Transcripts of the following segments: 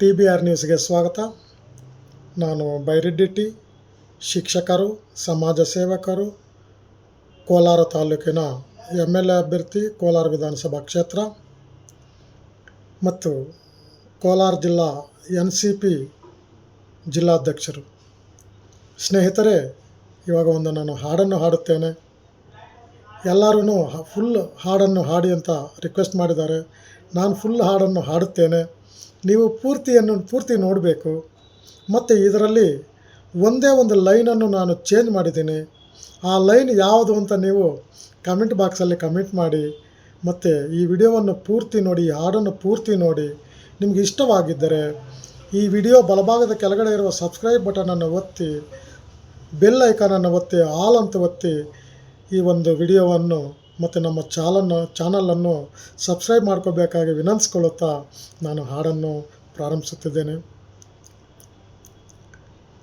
T B R ನ್ಯೂಸ್ಗೆ ಸ್ವಾಗತ. ನಾನು ಬೈರೆಡ್ಡಿ ಟಿ, ಶಿಕ್ಷಕರು, ಸಮಾಜ ಸೇವಕರು, ಕೋಲಾರ ತಾಲೂಕಿನ ಎಂ ಎಲ್ ಎ ಅಭ್ಯರ್ಥಿ, ಕೋಲಾರ ವಿಧಾನಸಭಾ ಕ್ಷೇತ್ರ ಮತ್ತು ಕೋಲಾರ ಜಿಲ್ಲಾ ಎನ್ ಸಿ ಪಿ ಜಿಲ್ಲಾಧ್ಯಕ್ಷರು. ಸ್ನೇಹಿತರೆ, ಇವಾಗ ಒಂದು ನಾನು ಹಾಡನ್ನು ಹಾಡುತ್ತೇನೆ. ಎಲ್ಲರೂ ಫುಲ್ ಹಾಡನ್ನು ಹಾಡಿ ಅಂತ ರಿಕ್ವೆಸ್ಟ್ ಮಾಡಿದ್ದಾರೆ. ನಾನು ಫುಲ್ ಹಾಡನ್ನು ಹಾಡುತ್ತೇನೆ. ನೀವು ಪೂರ್ತಿಯನ್ನು, ಪೂರ್ತಿ ನೋಡಬೇಕು. ಮತ್ತು ಇದರಲ್ಲಿ ಒಂದೇ ಒಂದು ಲೈನನ್ನು ನಾನು ಚೇಂಜ್ ಮಾಡಿದ್ದೀನಿ. ಆ ಲೈನ್ ಯಾವುದು ಅಂತ ನೀವು ಕಮೆಂಟ್ ಬಾಕ್ಸಲ್ಲಿ ಕಮೆಂಟ್ ಮಾಡಿ, ಮತ್ತು ಈ ವಿಡಿಯೋವನ್ನು ಪೂರ್ತಿ ನೋಡಿ ಈ ಹಾಡನ್ನು ಪೂರ್ತಿ ನೋಡಿ. ನಿಮಗೆ ಇಷ್ಟವಾಗಿದ್ದರೆ ಈ ವಿಡಿಯೋ ಬಲಭಾಗದ ಕೆಳಗಡೆ ಇರುವ ಸಬ್ಸ್ಕ್ರೈಬ್ ಬಟನನ್ನು ಒತ್ತಿ ಬೆಲ್ ಐಕಾನನ್ನು ಒತ್ತಿ ಆಲ್ ಅಂತ ಒತ್ತಿ ಈ ಒಂದು ವಿಡಿಯೋವನ್ನು ಮತ್ತು ನಮ್ಮ ಚಾಲನ್ನು ಚಾನಲನ್ನು ಸಬ್ಸ್ಕ್ರೈಬ್ ಮಾಡ್ಕೋಬೇಕಾಗಿ ವಿನಂತಿಸ್ಕೊಳ್ಳುತ್ತಾ ನಾನು ಹಾಡನ್ನು ಪ್ರಾರಂಭಿಸುತ್ತಿದ್ದೇನೆ.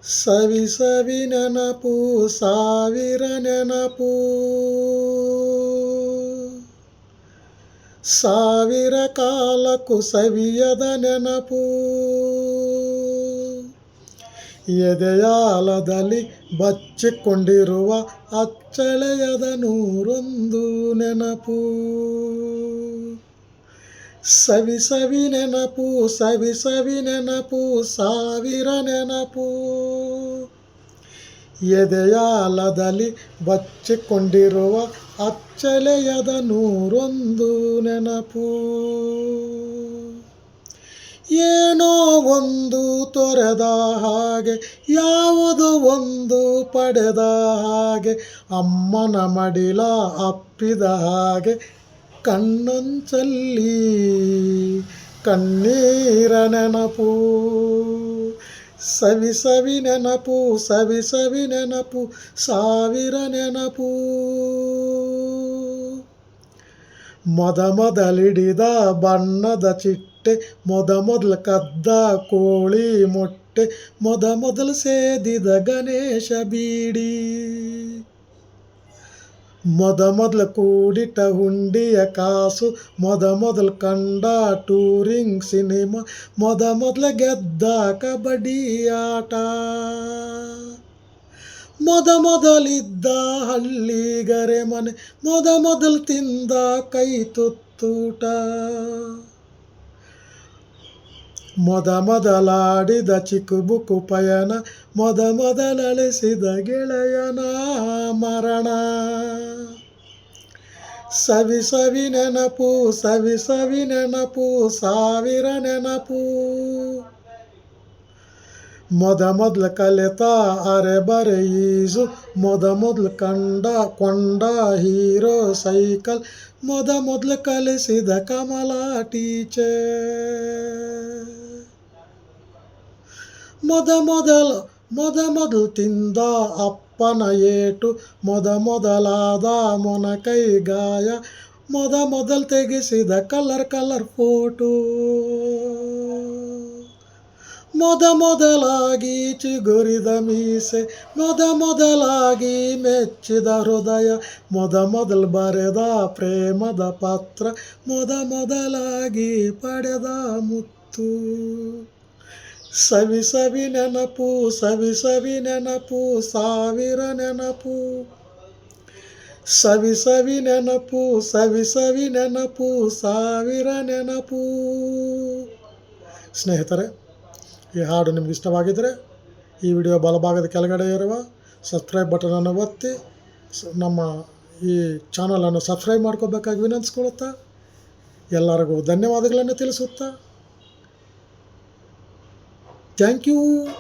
ಸವಿ ಸವಿ ನೆನಪು, ಸಾವಿರ ನೆನಪು. ಸಾವಿರ ಕಾಲಕ್ಕೂ ಸವಿಯದ ನೆನಪು. ಎದೆಯಾಲದಲ್ಲಿ ಬಚ್ಚಿಕೊಂಡಿರುವ ಅಚ್ಚಳೆಯದ ನೂರೊಂದು ನೆನಪು. ಸವಿ ಸವಿ ನೆನಪು, ಸವಿ ಸವಿ ನೆನಪು, ಸಾವಿರ ನೆನಪು. ಎದೆಯಾಲದಲ್ಲಿ ಬಚ್ಚಿಕೊಂಡಿರುವ ಅಚ್ಚಲೆಯದ ನೂರೊಂದು ನೆನಪು. ಏನೋ ಒಂದು ತೊರೆದ ಹಾಗೆ, ಯಾವುದು ಒಂದು ಪಡೆದ ಹಾಗೆ, ಅಮ್ಮನ ಮಡಿಲ ಅಪ್ಪಿದ ಹಾಗೆ, ಕಣ್ಣೊಂಚಲ್ಲಿ ಕಣ್ಣೀರ ನೆನಪು, ಸವಿ ಸವಿ ನೆನಪು, ಸವಿ ಸವಿ ನೆನಪು, ಸಾವಿರ ನೆನಪು. ಮೊದ ಮೊದಲಿಡಿದ ಬಣ್ಣದ ಚಿಟ್ಟೆ ಮೊದ ಮೊದಲು ಕದ್ದ ಕೋಳಿ ಮೊಟ್ಟೆ, ಮೊದ ಮೊದಲು ಸೇದಿದ ಗಣೇಶ ಬೀಡಿ. ಮೊದ ಮೊದಲು ಕೂಡಿಟ ಹುಂಡಿಯ ಕಾಸು, ಮೊದ ಮೊದಲು ಕಂಡ ಟೂರಿಂಗ್ ಸಿನಿಮಾ, ಮೊದ ಮೊದಲು ಗೆದ್ದ ಕಬಡ್ಡಿ ಆಟ. ಮೊದ ಮೊದಲಿದ್ದ ಹಳ್ಳಿಗರೆ ಮನೆ, ಮೊದ ಮೊದಲು ತಿಂದ ಕೈ ತುತ್ತೂಟ. ಮೊದ ಮೊದಲಾಡಿದ ಚಿಕ್ಕುಬುಕು ಪಯಣ, ಮೊದ ಮೊದಲಳಿಸಿದ ಗೆಳೆಯನ ಮರಣ. ಸವಿ ಸವಿ ನೆನಪು, ಸವಿ ಸವಿ ನೆನಪು, ಸಾವಿರ ನೆನಪು. ಮೊದ ಮೊದಲು ಕಲಿತ ಅರೆ ಬರೆ ಈಜು, ಮೊದ ಮೊದಲು ಕಂಡ ಕೊಂಡ ಹೀರೋ ಸೈಕಲ್, ಮೊದ ಮೊದಲು ಕಲಿಸಿದ ಕಮಲ ಟೀಚರ್. ಮೊದ ಮೊದಲು ಮೊದ ಮೊದಲು ತಿಂದ ಅಪ್ಪನ ಏಟು, ಮೊದ ಮೊದಲಾದ ಮೊನಕೈ ಗಾಯ, ಮೊದ ಮೊದಲು ತೆಗೆಸಿದ ಕಲರ್ ಕಲರ್ ಫೋಟೋ. ಮೊದ ಮೊದಲಾಗಿ ಚಿಗುರಿದ ಮೀಸೆ, ಮೊದ ಮೊದಲಾಗಿ ಮೆಚ್ಚಿದ ಹೃದಯ, ಮೊದ ಮೊದಲು ಬರೆದ ಪ್ರೇಮದ ಪಾತ್ರ, ಮೊದ ಮೊದಲಾಗಿ ಪಡೆದ ಮುತ್ತು. ಸವಿ ಸವಿ ನೆನಪು, ಸವಿ ಸವಿ ನೆನಪು, ಸಾವಿರ ನೆನಪು. ಸವಿ ಸವಿ ನೆನಪು, ಸವಿ ಸವಿ ನೆನಪು, ಸಾವಿರ ನೆನಪು. ಸ್ನೇಹಿತರೆ, ಈ ಹಾಡು ನಿಮ್ಗೆ ಇಷ್ಟವಾಗಿದ್ದರೆ ಈ ವಿಡಿಯೋ ಬಲಭಾಗದ ಕೆಳಗಡೆ ಇರುವ ಸಬ್ಸ್ಕ್ರೈಬ್ ಬಟನನ್ನು ಒತ್ತಿ ನಮ್ಮ ಈ ಚಾನಲನ್ನು ಸಬ್ಸ್ಕ್ರೈಬ್ ಮಾಡ್ಕೋಬೇಕಾಗಿ ವಿನಂತಿಸ್ಕೊಳುತ್ತಾ, ಎಲ್ಲರಿಗೂ ಧನ್ಯವಾದಗಳನ್ನು ತಿಳಿಸುತ್ತಾ thank you.